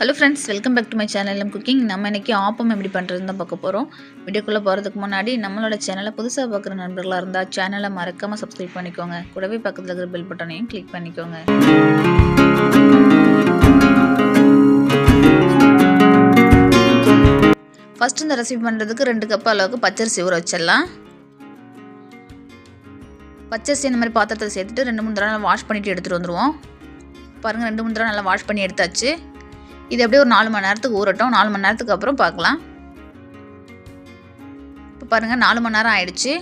Hello friends welcome back to my channel M cooking நம்ம இன்றைக்கி ஆப்பம் எப்படி பண்ணுறதுன்னு தான் பார்க்க போகிறோம் வீடியோக்குள்ளே போகிறதுக்கு முன்னாடி நம்மளோட சேனலை புதுசாக பார்க்குற நண்பர்களாக இருந்தால் சேனலை மறக்காமல் சப்ஸ்கிரைப் பண்ணிக்கோங்க. கூடவே பக்கத்தில் இருக்கிற பெல் பட்டனையும் கிளிக் பண்ணிக்கோங்க. ஃபஸ்ட்டு இந்த ரெசிபி பண்ணுறதுக்கு ரெண்டு கப் அளவுக்கு பச்சரிசி ஊற வச்சிடலாம். பச்சரிசி இந்த மாதிரி பாத்திரத்தில் சேர்த்துட்டு ரெண்டு மூணு தடவை வாஷ் பண்ணிவிட்டு எடுத்துகிட்டு வந்துடுவோம் பாருங்கள் ரெண்டு மூணு தடவை நல்லா வாஷ் பண்ணி எடுத்தாச்சு. இது அப்படியே ஒரு நாலு மணி நேரத்துக்கு ஊறட்டும். நாலு மணி நேரத்துக்கு அப்புறம் பார்க்கலாம். இப்போ பாருங்கள் நாலு மணி நேரம் ஆயிடுச்சு.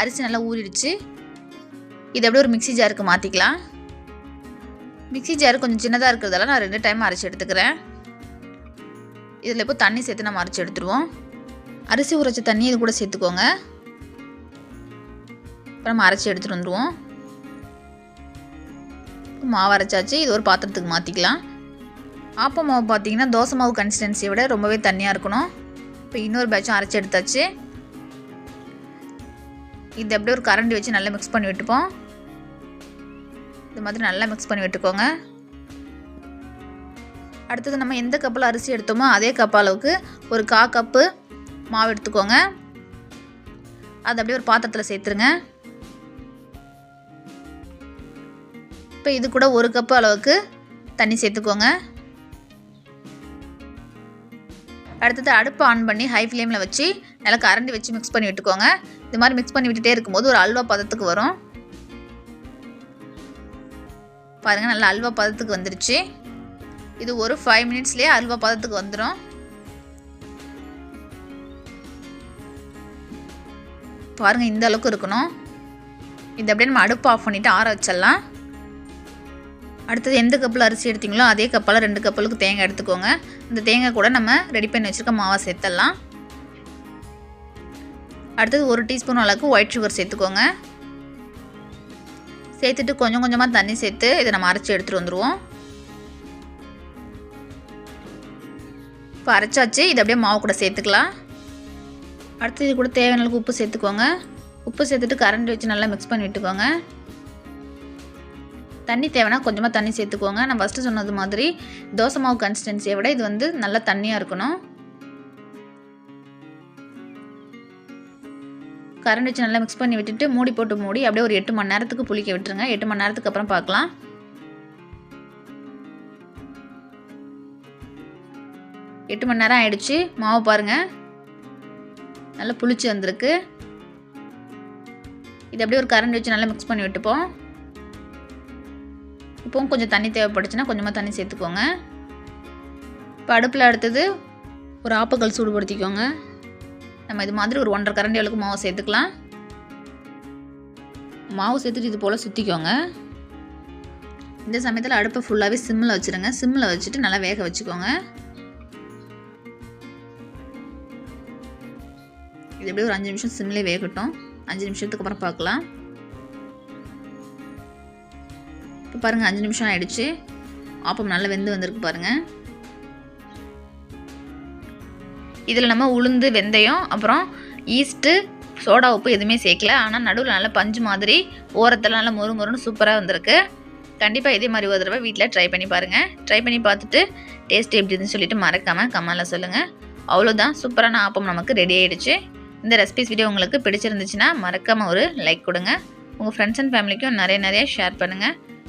அரிசி நல்லா ஊறிடுச்சு. இது அப்படியே ஒரு மிக்சி ஜாருக்கு மாற்றிக்கலாம் மிக்சி ஜார் கொஞ்சம் சின்னதாக இருக்கிறதால நான் ரெண்டு டைம் அரைச்சி எடுத்துக்கிறேன். இதில் இப்போ தண்ணி சேர்த்து நம்ம அரைச்சி எடுத்துருவோம். அரிசி உரைச்ச தண்ணி இது கூட சேர்த்துக்கோங்க. இப்போ நம்ம அரைச்சி எடுத்துகிட்டு வந்துடுவோம் மாவு அரைச்சாச்சு. இது ஒரு பாத்திரத்துக்கு மாற்றிக்கலாம் ஆப்ப மாவு பார்த்தீங்கன்னா தோசை மாவு கன்சிஸ்டன்சியை விட ரொம்பவே தண்ணியாக இருக்கணும். இப்போ இன்னொரு பேட்சும் அரைச்சி எடுத்தாச்சு. இது அப்படியே ஒரு கரண்டி வச்சு நல்லா மிக்ஸ் பண்ணி விட்டுப்போம். இது மாதிரி நல்லா மிக்ஸ் பண்ணி விட்டுக்கோங்க. அடுத்தது நம்ம எந்த கப்பில் அரிசி எடுத்தோமோ அதே கப் அளவுக்கு ஒரு கா கப்பு மாவு எடுத்துக்கோங்க. அது அப்படியே ஒரு பாத்திரத்தில் சேர்த்துருங்க. இப்போ இது கூட ஒரு கப்பு அளவுக்கு தண்ணி சேர்த்துக்கோங்க. அடுத்தது அடுப்பு ஆன் பண்ணி ஹை ஃப்ளேமில் வச்சு நல்லா கரண்டி வச்சு மிக்ஸ் பண்ணி விட்டுக்கோங்க. இது மாதிரி மிக்ஸ் பண்ணி விட்டுட்டே இருக்கும்போது ஒரு அல்வா பதத்துக்கு வரும். பாருங்கள் நல்லா அல்வா பதத்துக்கு வந்துருச்சு. இது ஒரு ஃபைவ் மினிட்ஸ்லேயே அல்வா பதத்துக்கு வந்துடும் பாருங்கள் இந்த அளவுக்கு இருக்கணும். இது அப்படியே நம்ம அடுப்பு ஆஃப் பண்ணிவிட்டு ஆற வச்சிடலாம். அடுத்தது எந்த கப்பில் அரிசி எடுத்தீங்களோ அதே கப்பால் ரெண்டு கப்பலுக்கு தேங்காய் எடுத்துக்கோங்க. இந்த தேங்காய் கூட நம்ம ரெடி பண்ணி வச்சுருக்க மாவை சேர்த்துடலாம். அடுத்தது ஒரு டீஸ்பூன் அளவுக்கு ஒயிட் சுகர் சேர்த்துக்கோங்க. சேர்த்துட்டு கொஞ்சம் கொஞ்சமாக தண்ணி சேர்த்து இதை நம்ம அரைச்சி எடுத்துகிட்டு வந்துடுவோம் இப்போ அரைச்சாச்சு இதை அப்படியே மாவு கூட சேர்த்துக்கலாம். அடுத்து இது கூட தேவையான அளவுக்கு உப்பு சேர்த்துக்கோங்க. உப்பு சேர்த்துட்டு கரண்டி வச்சு நல்லா மிக்ஸ் பண்ணி விட்டுக்கோங்க. தண்ணி தேவைன்னா கொஞ்சமாக தண்ணி சேர்த்துக்கோங்க. நான் ஃபஸ்ட்டு சொன்னது மாதிரி தோசை மாவு கன்சிஸ்டன்சியை விட இது வந்து நல்லா தண்ணியாக இருக்கணும். கரண்ட் வச்சு நல்லா மிக்ஸ் பண்ணி விட்டுட்டு மூடி போட்டு மூடி அப்படியே ஒரு எட்டு மணி நேரத்துக்கு புளிக்க விட்டுருங்க. எட்டு மணி நேரத்துக்கு அப்புறம் பார்க்கலாம். எட்டு மணி நேரம் ஆயிடுச்சு. மாவு பாருங்கள் நல்லா புளிச்சு வந்திருக்கு. இது அப்படியே ஒரு கரண்ட் வச்சு நல்லா மிக்ஸ் பண்ணி விட்டுப்போம். இப்போவும் கொஞ்சம் தண்ணி தேவைப்பட்டுச்சுன்னா கொஞ்சமாக தண்ணி சேர்த்துக்கோங்க. இப்போ அடுப்பில் அடுத்தது ஒரு ஆப்பக்கல் சூடுபடுத்திக்கோங்க. நம்ம இது மாதிரி ஒரு ஒன்றரை கரண்டி அளவுக்கு மாவு சேர்த்துக்கலாம். மாவு சேர்த்துட்டு இது போல் சுற்றிக்கோங்க இந்த சமயத்தில் அடுப்பை ஃபுல்லாகவே சிம்மில் வச்சுருங்க. சிம்மில் வச்சுட்டு நல்லா வேக வச்சுக்கோங்க. இது எப்படியும் ஒரு அஞ்சு நிமிஷம் சிம்லேயே வேகட்டும். அஞ்சு நிமிஷத்துக்கு அப்புறம் பார்க்கலாம். இப்போ பாருங்கள் அஞ்சு நிமிஷம் ஆகிடுச்சு ஆப்பம் நல்லா வெந்து வந்திருக்கு பாருங்கள் இதில் நம்ம உளுந்து வெந்தயம் அப்புறம் ஈஸ்ட்டு சோடா உப்பு எதுவுமே சேர்க்கல. ஆனால் நடுவில் நல்லா பஞ்சு மாதிரி ஓரத்தில் நல்லா மொறு மொறுன்னு சூப்பராக வந்திருக்கு. கண்டிப்பாக இதே மாதிரி ஒரு தடவை வீட்டில் ட்ரை பண்ணி பாருங்கள் ட்ரை பண்ணி பார்த்துட்டு டேஸ்ட் எப்படி இருந்துன்னு சொல்லிட்டு மறக்காமல் கமெண்டில் சொல்லுங்கள் அவ்வளோதான் சூப்பரான ஆப்பம் நமக்கு ரெடி ஆகிடுச்சு இந்த ரெசிபிஸ் வீடியோ உங்களுக்கு பிடிச்சிருந்துச்சுன்னா மறக்காமல் ஒரு லைக் கொடுங்க. உங்கள் ஃப்ரெண்ட்ஸ் அண்ட் ஃபேமிலிக்கும் நிறைய நிறைய ஷேர் பண்ணுங்கள்